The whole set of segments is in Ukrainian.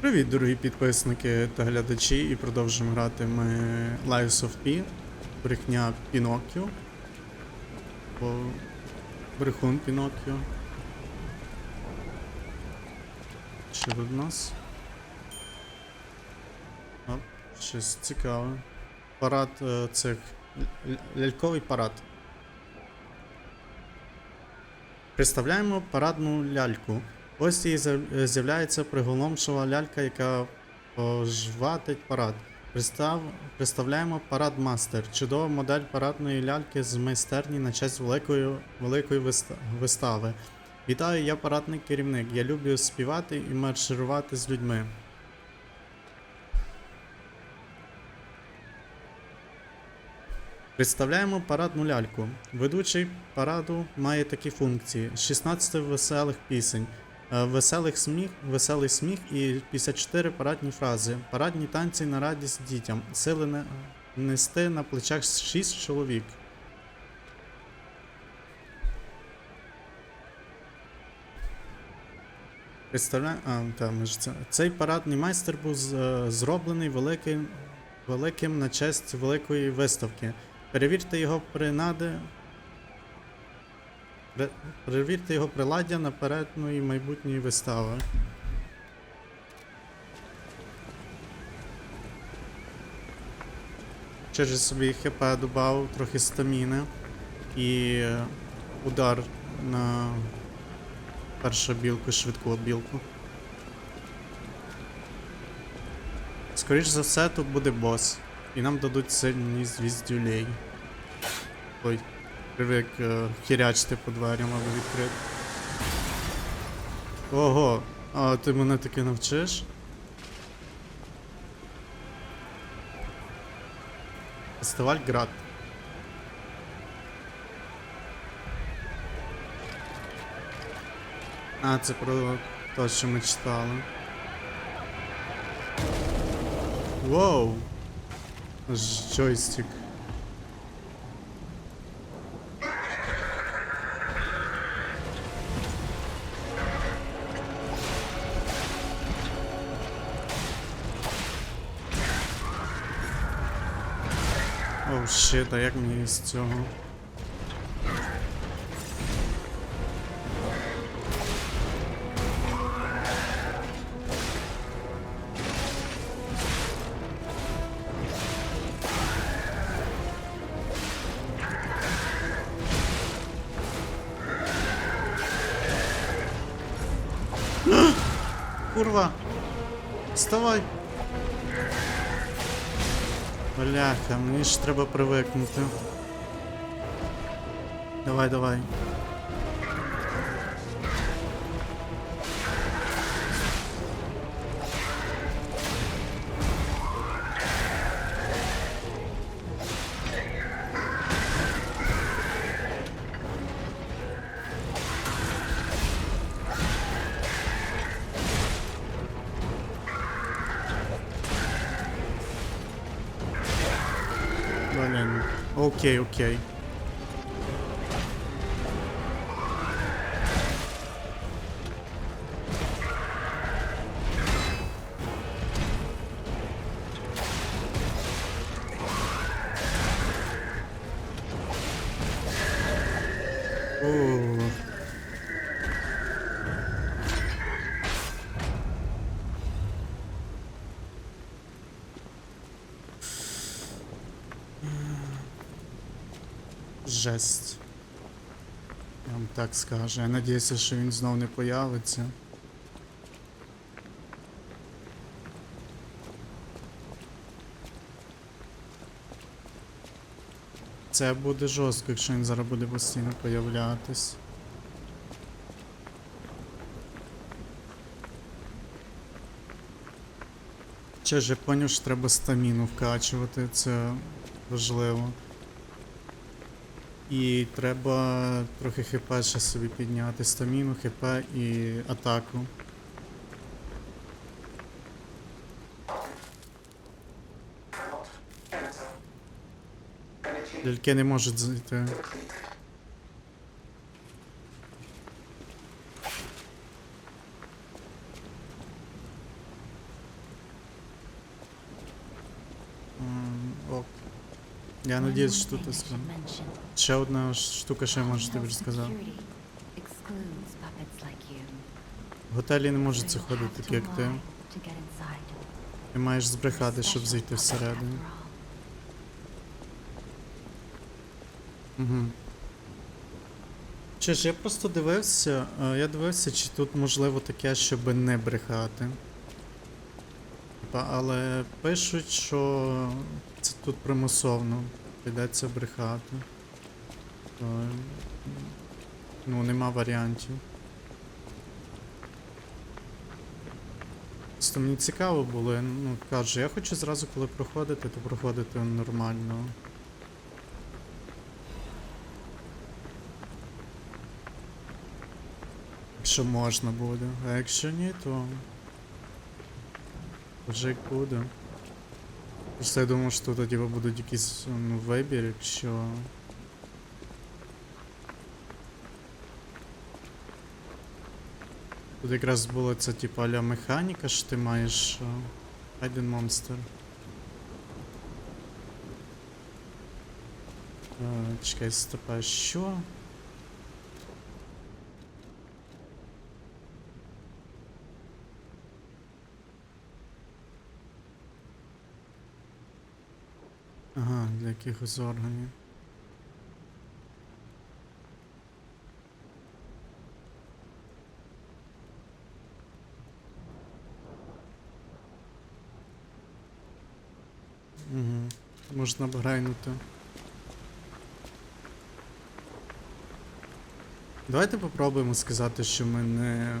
Привіт, дорогі підписники та глядачі, і продовжуємо грати ми Lives of P, брехня Піноккіо. О, брехун Піноккіо. Що тут у нас? Оп, щось цікаве. Парад е, цих. Ляльковий парад. Представляємо парадну ляльку. Ось з'яв- з'являється приголомшова лялька, яка пожватить парад. Представ... Представляємо парад мастер. Чудова модель парадної ляльки з майстерні на честь великої, великої виста- вистави. Вітаю, я парадний керівник. Я люблю співати і марширувати з людьми. Представляємо парадну ляльку. Ведучий параду має такі функції: 16 веселих пісень, веселих сміх, веселий сміх і 54 парадні фрази, парадні танці на радість дітям, сили не- нести на плечах 6 чоловік. Представляю, а, та, це. Цей парадний майстер був е, зроблений великим, великим на честь великої виставки. Перевірте його принади. Перевірте його приладдя напередної майбутньої вистави. Через собі ХП додав трохи стаміни і удар на першу білку, швидку білку. Скоріш за все, тут буде бос. І нам дадуть сильні звіздюлей. Ой, привик е, хірячити по дверям або відкрити. Ого, а ти мене таки навчиш? Фестиваль Град. А, це про те, що ми читали. Воу! Ж- Джойстик. Оу, щит, а як мені з цього? Бляха, мені ж треба привикнути. Давай, давай. Блин. Окей, Жесть. Я вам так скажу. Я надіюся, що він знов не появиться. Це буде жорстко, якщо він зараз буде постійно появлятись. Ще ж я поняв, що треба стаміну вкачувати, це важливо. І треба трохи хп ще собі підняти. Стаміну, хп і атаку. Ляльки не можуть зайти. Я надіюсь, що це. should mention. Ще одна штука, що я можу тобі you. В готелі не можуть you'll заходити такі, як ти. Ти маєш збрехати, щоб зайти всередину. Угу. Чи ж я просто дивився, я дивився, чи тут можливо таке, щоб не брехати. Але пишуть, що це тут примусовно прийдеться брехати. То, ну, нема варіантів. Просто мені цікаво було, ну кажу, я хочу зразу, коли проходити, то проходити нормально. Якщо можна буде. А якщо ні, то вже як буде. Просто я думав, що тут тоді будуть якісь ну, вибір, якщо. Тут якраз було це типу аля механіка, що ти маєш Хайден монстр. Е, Чекай, стопа, що? Якихось органів. Угу. Можна обграйнути. Давайте попробуємо сказати, що ми не.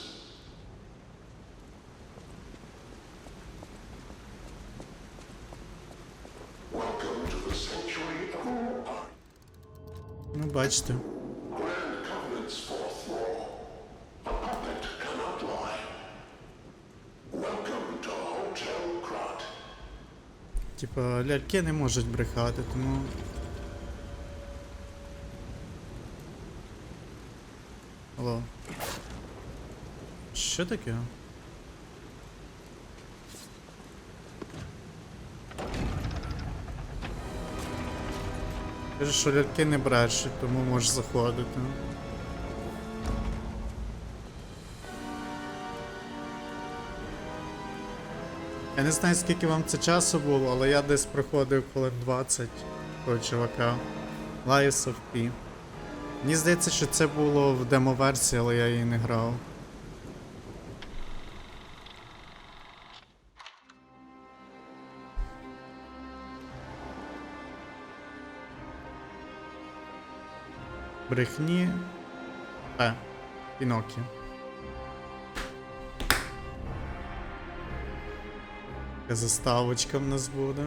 Krat. Типа, ляльки не можуть брехати, тому. Алло. Що таке? Каже, що ляльки не брешуть, тому можеш заходити. Я не знаю, скільки вам це часу було, але я десь проходив хвилин 20 того чувака. Lies of P. Мені здається, що це було в демо-версії, але я її не грав. Брехні. та Пінокі. Заставочка в нас буде.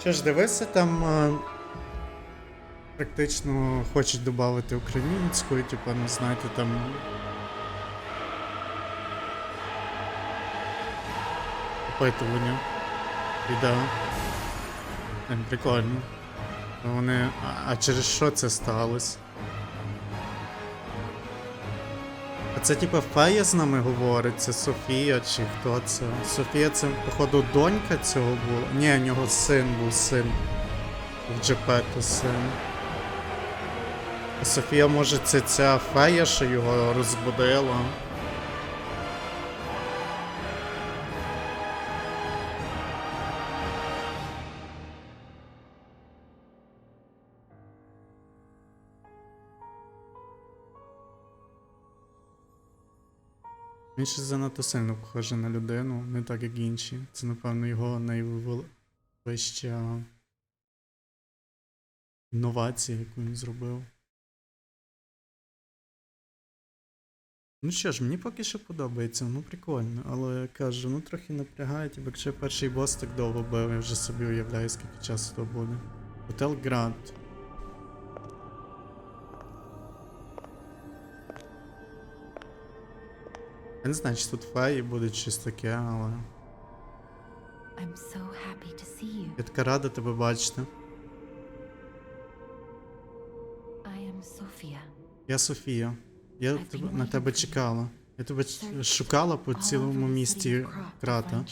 Що ж, дивися, там а, практично хочуть додати українську, і, типу, ну знаєте, там. Опитування. І Там прикольно. Вони. А через що це сталося? Це типа фея з нами говорить, це Софія чи хто це? Софія це, походу, донька цього була. Ні, у нього син був син. В Джепету син. Софія, може, це ця фея, що його розбудила. Він ще занадто сильно похожий на людину, не так як інші. Це, напевно, його найвища інновація, яку він зробив. Ну що ж, мені поки що подобається, ну прикольно, але кажу, ну трохи напрягає, типу, якщо перший бос так довго бив, я вже собі уявляю, скільки часу то буде. Готел Гранд. Я не знаю, чи тут феї буде щось таке, але. I'm so happy to see you. Я така рада тебе бачити. I am Sophia. Я Софія. Я тебе, на тебе чекала. Я тебе шукала по цілому місті крата.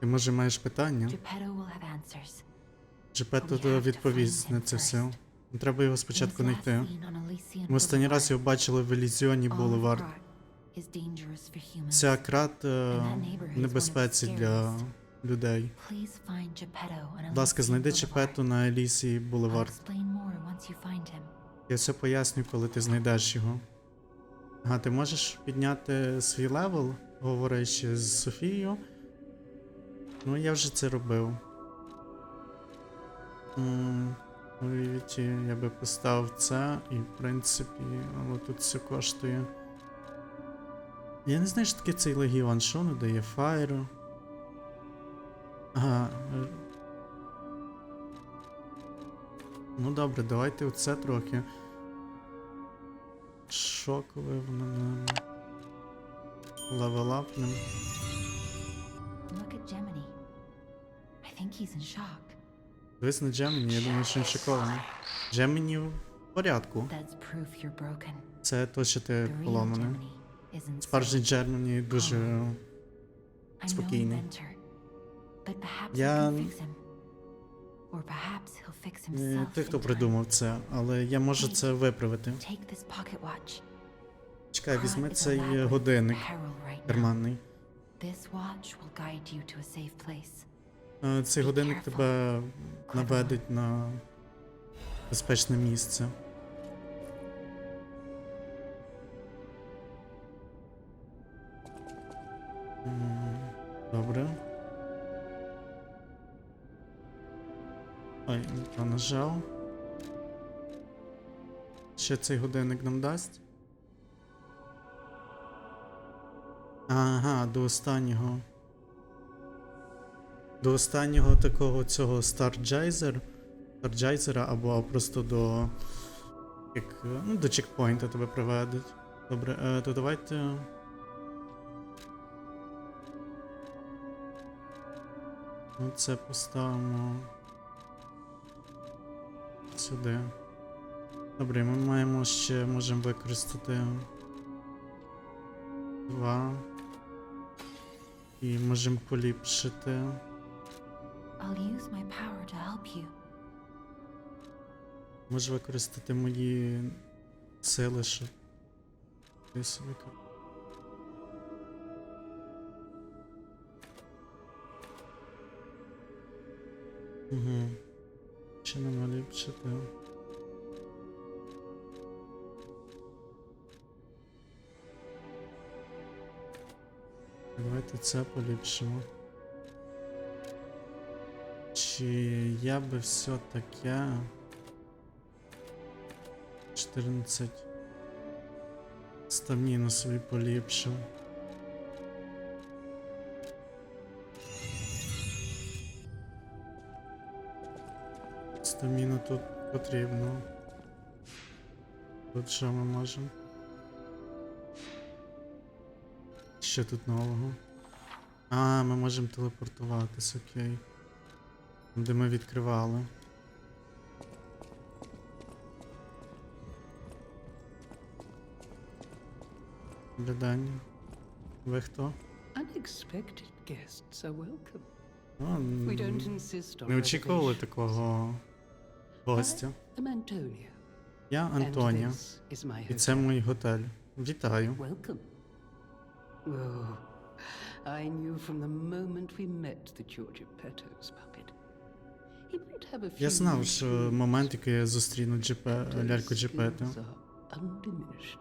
Ти може маєш питання? Джепетто відповість на це все. Треба його спочатку знайти. Ми останній раз його бачили в Елізіоні humans. Ця крат е, в небезпеці для людей. Будь ласка, знайди. Чепету на Елісії I'll Булевард. Я все поясню, коли ти знайдеш його. Ага, ти можеш підняти свій левел, говорячи з Софією. Ну, я вже це робив. М, Уявіть, я би поставив це, і в принципі, але тут все коштує. Я не знаю, що таке цей легіон, що воно дає? Фаєру. Ага. Ну добре, давайте оце трохи. Шокове воно нам. Левелапнем. Look at Gemini. I think he's in shock. Дивись на Джеміні, я думаю, що він шокований. Джеміні в порядку. Це то, що ти поломаний. So. Джеміні дуже. Спокійний. Я- Не ти, хто придумав це, але я можу це виправити. Чекай, візьми цей годинник карманний. This watch will guide you to a safe place. Е, Цей годинник тебе наведить на безпечне місце. Добре. Ой, то нажав. Ще цей годинник нам дасть. Ага, до останнього. До останнього такого цього Старджайзер. Старджайзера або просто до. Як. Ну, до чекпоінта тебе приведуть. Добре, е, то давайте. Ну, це поставимо. Сюди. Добре, ми маємо ще можемо використати. Два. І можемо поліпшити. I'll use my power to help you. Можу використати мої сили, щоб. Я собі Угу. Чи не наліпшити? Давайте це поліпшимо. Чи я би все таке. 14. Стаміну собі поліпшив. Стаміну тут потрібно. Тут що ми можемо? Що тут нового? А, ми можемо телепортуватись, окей. Де ми відкривали. Глядання. Ви хто? Unexpected guests are welcome. О, We don't insist on не очікували reservations. такого гостя. I'm Antonia. Я and Антонія, this is my і це hotel. мій готель. Вітаю. Welcome. Oh, I knew from the moment we met that you're Geppetto's puppet. Я знав, що момент, який я зустріну Джепе, but his ляльку Джепетто. skills are undiminished.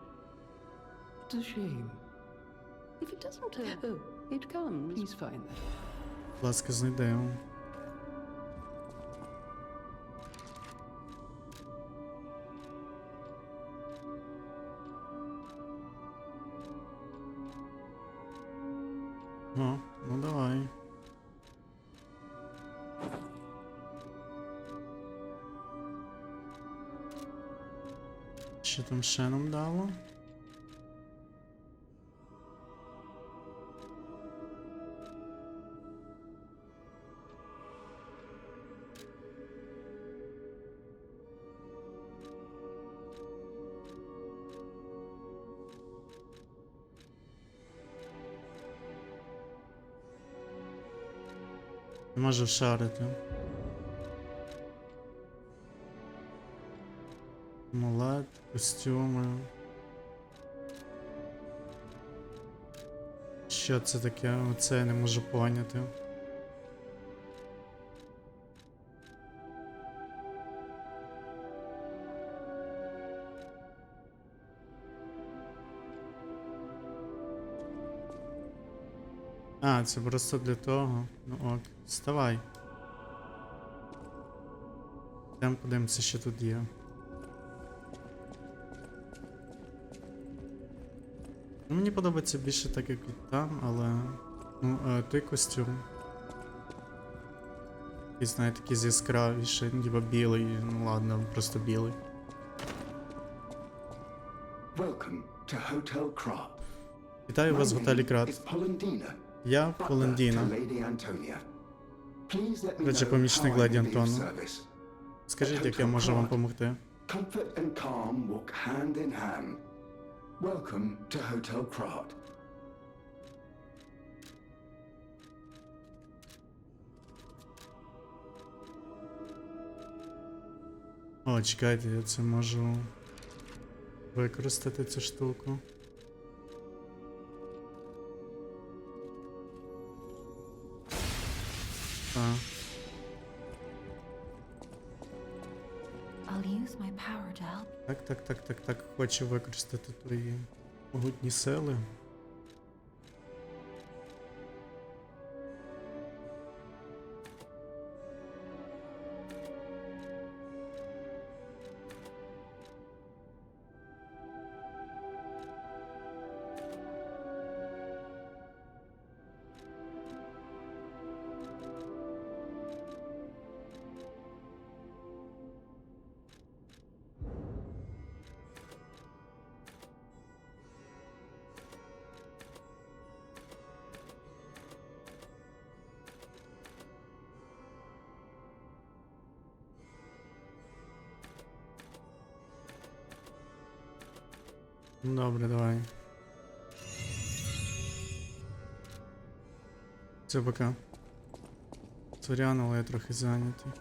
Що там ще нам дало? Не можу шарити. Костюми. Що це таке? Оце я не можу поняти. А, це просто для того. Ну ок, вставай. Йдемо подивимося, що тут є. Мені подобається більше так, як там, але. Ну, е, той костюм. І знаєте, такий яскравіший, ніби білий, ну ладно, просто білий. Welcome to Hotel Krat. Вітаю вас в готелі Крат. Я Полендіна. know помічник леді may Антону. Скажіть, як я можу вам допомогти? Comfort and calm walk hand in hand. Welcome to Hotel Krat. О, чекайте, я це можу використати цю штуку. Так. Так, так, так, так. Хочу використати твої могутні сили. Добре, давай. Все, пока. Сорян, але я трохи зайнятий.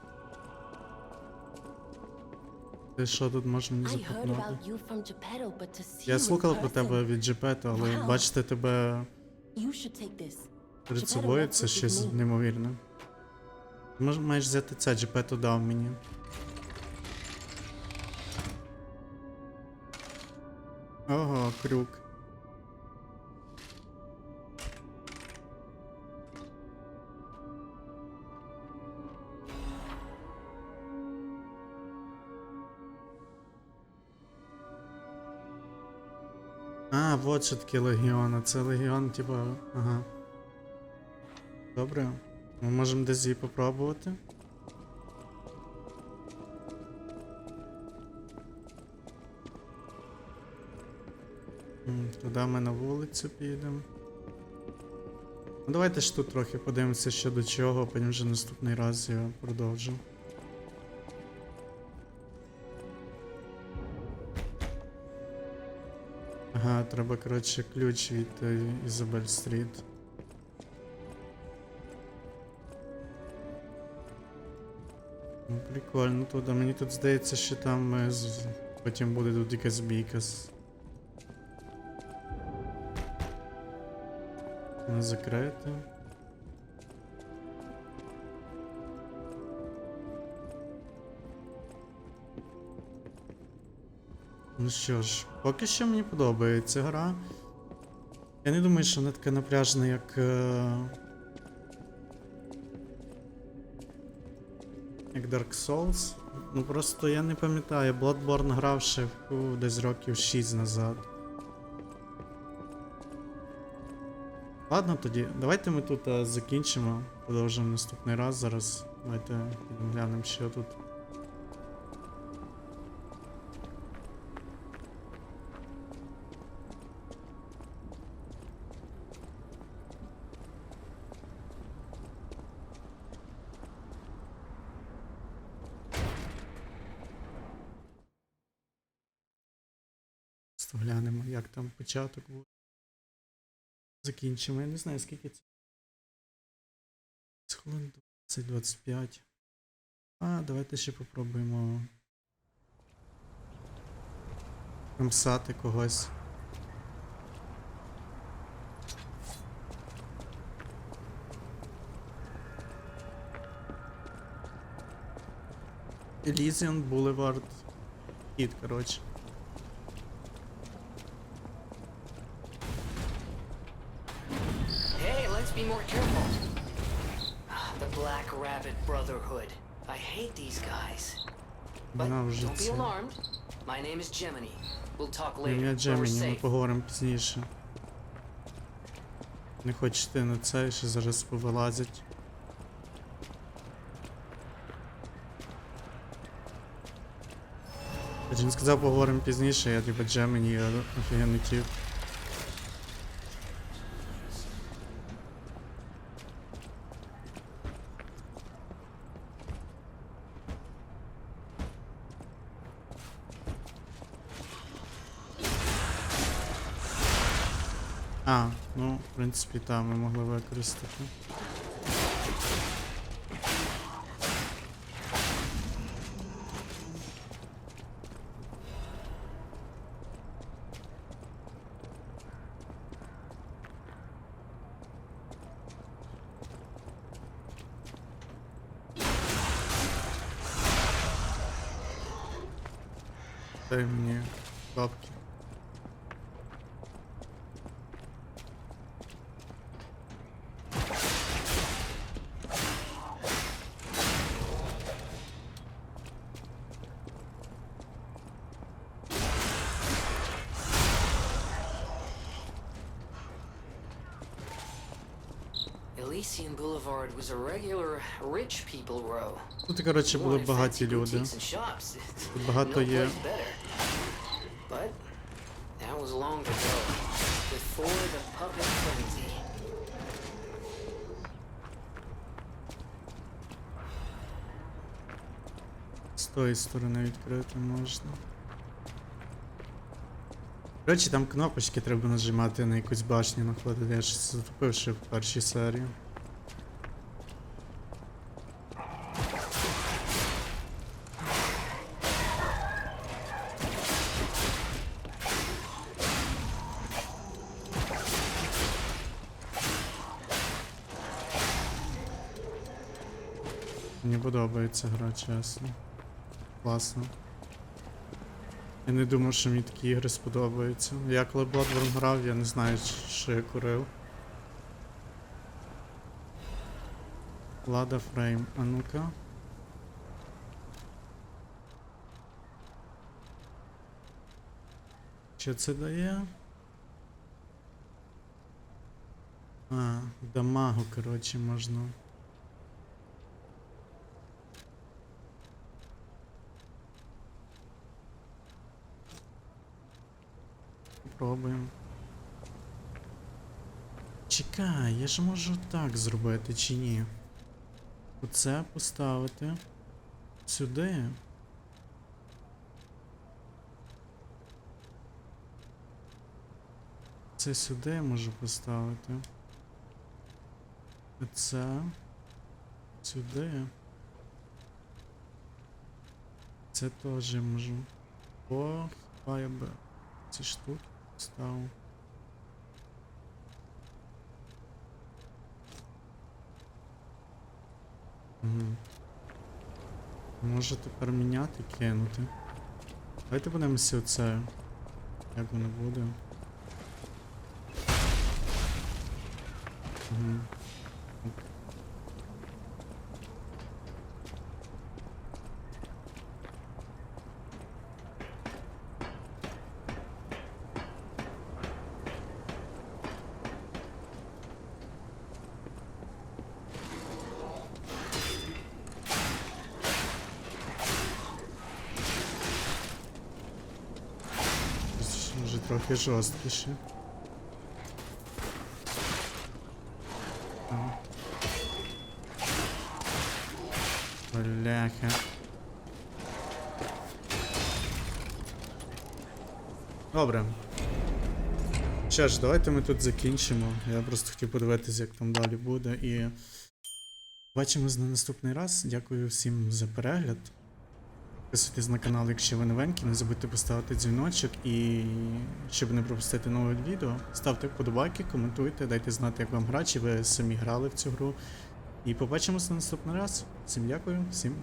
Ти що тут мені I запропонувати? Я слухав про тебе від Джепета, але бачити тебе перед собою це щось неймовірне. Ти маєш взяти це, Джепето дав мені. Ого, крюк. А, вот що таке легіон, а це легіон, типа, ага. Добре. Ми можемо десь її попробувати. Туди ми на вулицю підемо. Ну давайте ж тут трохи подивимося що до чого, потім вже наступний раз я продовжу. Ага, треба, коротше, ключ від е, Ізабель Стріт. Ну, прикольно тут, мені тут здається, що там е, потім буде тут якась бійка. Не. Ну що ж, поки що мені подобається гра. Я не думаю, що вона така напряжна, як. Е... Як Dark Souls. Ну просто я не пам'ятаю, Bloodborne грав ще десь років 6 назад. Ладно тоді, давайте ми тут е, закінчимо. Продовжимо наступний раз зараз. Давайте глянемо, що тут. Глянемо, як там початок буде. Закінчимо. Я не знаю, скільки це. Хвилин 20-25. А, давайте ще попробуємо. Кромсати когось. Elysian Boulevard. Кіт, коротше. Be more careful. Ah, The Black Rabbit Brotherhood. I hate these guys. But don't be alarmed. My name is Gemini. We'll talk later. Ім'я Джеміні, ми поговоримо пізніше. Не хочете на це, що зараз повилазять. Він сказав, поговоримо пізніше, я типа Джеміні, я офігенний тіп. А, ну, в принципі, там ми могли використати. Дай мені Тут, коротше, були багаті люди. Тут багато є. З тої сторони відкрити можна. До речі, там кнопочки треба нажимати на якусь башню находити. Я ж затупив ще в першій серії. Подобається гра, чесно. Класно. Я не думав, що мені такі ігри сподобаються. Я коли Bloodborne грав, я не знаю, що я курив. Лада Фрейм, а ну-ка. Що це дає? А, дамагу, коротше, можна. Пробуємо. Чекай, я ж можу так зробити чи ні? Оце поставити сюди. Це сюди я можу поставити. Оце сюди. Це теж я можу. О, хіба я би ці штуки ставив. Угу. Може тепер міняти, кинути. Давайте подивимося оце. Як воно буде. Угу. Щось Може трохи жорсткіше. Бляха. Добре. Що ж, давайте ми тут закінчимо. Я просто хотів подивитися, як там далі буде. І бачимось на наступний раз. Дякую всім за перегляд. Підписуйтесь на канал, якщо ви новенькі, не забудьте поставити дзвіночок і щоб не пропустити нове відео, ставте вподобайки, коментуйте, дайте знати, як вам гра, чи ви самі грали в цю гру. І побачимося на наступний раз. Всім дякую, всім